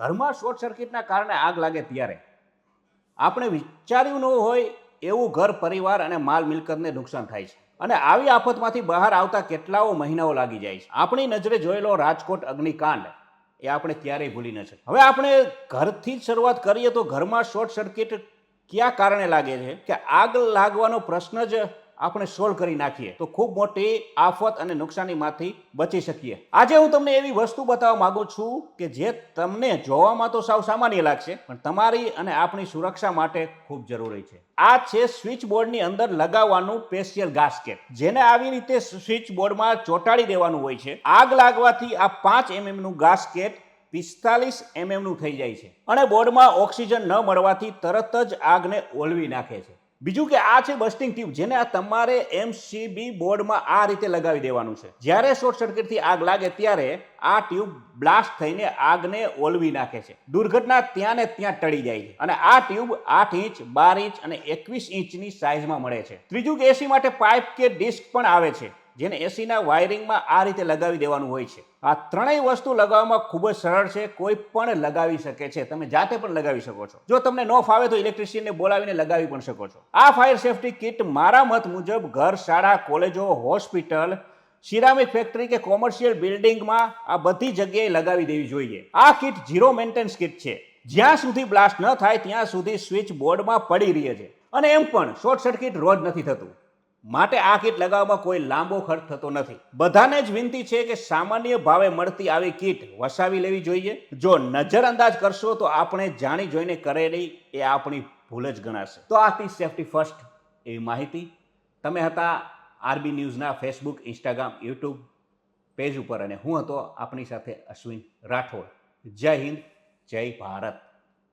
ઘરમાં શોર્ટ સર્કિટના કારણે આગ લાગે ત્યારે. આપણે વિચાર્યું ન હોય એવું ઘર, પરિવાર અને માલ મિલકતને નુકસાન થાય છે. અને આવી આફતમાંથી બહાર આવતા કેટલાઓ મહિનાઓ લાગી જાય છે. આપણી નજરે જોયેલો રાજકોટ અગ્નિકાંડ એ આપણે ક્યારેય ભૂલી ન શકીએ. હવે આપણે ઘરથી જ શરૂઆત કરીએ તો ઘરમાં શોર્ટ સર્કિટ કયા કારણે લાગે છે? કે આગ લાગવાનો પ્રશ્ન જ આપણે સોલ્વ કરી નાખીએ, તો ખૂબ મોટી આફત અને નુકસાનીમાંથી બચી શકીએ. આજે હું તમને એવી વસ્તુ બતાવવા માંગુ છું કે જે તમને જોવામાં તો સાવ સામાન્ય લાગશે, પણ તમારી અને આપણી સુરક્ષા માટે ખૂબ જરૂરી છે. આ છે સ્વિચ બોર્ડની અંદર લગાવવાનું સ્પેશિયલ ગાસ્કેટ. જેને આવી રીતે સ્વિચ બોર્ડમાં ચોંટાડી દેવાનું હોય છે. આગ લાગવાથી આ પાંચ એમએમનું ગાસ્કેટ પિસ્તાલીસ એમએમનું થઈ જાય છે. અને બોર્ડમાં ઓક્સિજન ન મળવાથી તરત જ આગને ઓલવી નાખે છે. બીજું કે આ છે બસ્ટિંગ ટ્યુબ, જેને આ તમારે એમસીબી બોર્ડમાં આ રીતે લગાવી દેવાનું છે. જ્યારે શોર્ટ સર્કિટથી આગ લાગે ત્યારે આ ટ્યુબ બ્લાસ્ટ થઈને આગને ઓલવી નાખે છે. દુર્ઘટના ત્યાં ને ત્યાં ટળી જાય છે અને આ ટ્યુબ આઠ ઇંચ, બાર ઇંચ અને એકવીસ ઇંચની સાઇઝમાં મળે છે. ત્રીજું કે એસી માટે પાઇપ કે ડિસ્ક પણ આવે છે. જેને એસીના વાયરિંગમાં આ રીતે લગાવી દેવાનું હોય છે. આ ત્રણેય વસ્તુ લગાવવામાં ખૂબ જ સરળ છે, કોઈ પણ લગાવી શકે છે. તમે જાતે પણ લગાવી શકો છો. જો તમને ન ફાવે તો ઇલેક્ટ્રિશિયનને બોલાવીને લગાવી પણ શકો છો. આ ફાયર સેફટી કિટ મારા મત મુજબ ઘર, શાળા, કોલેજો, હોસ્પિટલ, સિરામિક ફેક્ટરી કે કોમર્શિયલ બિલ્ડિંગમાં આ બધી જગ્યાએ લગાવી દેવી જોઈએ. આ કિટ ઝીરો મેન્ટેનન્સ કિટ છે. જ્યાં સુધી બ્લાસ્ટ ન થાય, ત્યાં સુધી સ્વિચ બોર્ડમાં પડી રહે છે. અને એમ પણ શોર્ટ સર્કિટ રોજ નથી થતું. માટે આ કીટ લગાવવામાં કોઈ લાંબો ખર્ચ થતો નથી. બધાને જ વિનંતી છે કે સામાન્ય ભાવે મળતી આવી કીટ વસાવી લેવી જોઈએ. જો નજરઅંદાજ કરશો તો આપણે જાણી જોઈને કરેલી એ આપણી ભૂલ જ ગણાશે. તો આ હતી સેફટી ફર્સ્ટ એવી માહિતી. તમે હતા આરબી ન્યૂઝના ફેસબુક, ઇન્સ્ટાગ્રામ, યુટ્યુબ પેજ ઉપર અને હું હતો આપણી સાથે અશ્વિન રાઠોડ. જય હિન્દ, જય ભારત.